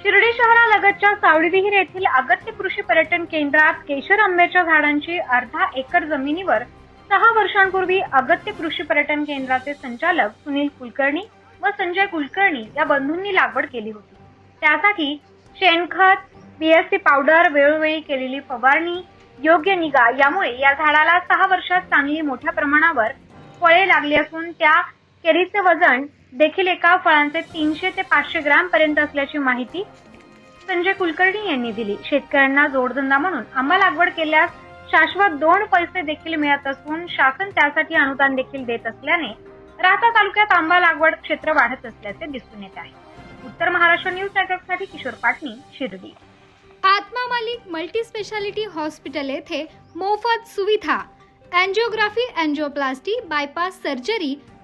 शिर्डी शहरालगतच्या सावळी विहीर येथील अगत्य कृषी पर्यटन केंद्रात केशर आंब्याच्या झाडांची अर्धा एकर जमिनीवर सहा वर्षांपूर्वी अगत्य कृषी पर्यटन केंद्राचे संचालक सुनील कुलकर्णी व संजय कुलकर्णी या बंधूंनी लागवड केली होती. त्यासाठी शेणखत बीएससी पावडर वेळोवेळी केलेली फवारणी योग्य निगा यामुळे या झाडाला सहा वर्षात चांगली मोठ्या प्रमाणावर फळे लागली असून त्या केळीचे वजन देखील एका फळांचे तीनशे ते पाचशे ग्रॅम पर्यंत असल्याची माहिती संजय कुलकर्णी यांनी दिली. शेतकऱ्यांना जोडधंदा म्हणून आंबा लागवड केल्यास शाश्वत दोन पैसे देखील मिळत असून शासन त्यासाठी अनुदान देखील देत असल्याने राहता तालुक्यात आंबा लागवड क्षेत्र वाढत असल्याचे दिसून येत आहे. उत्तर महाराष्ट्र न्यूज नेटवर्कसाठी Kishor Patni Shirdi. Atma Malik multi speciality hospital येथे मोफत सुविधा अँजिओग्राफी अँजिओप्लास्टी बायपास सर्जरी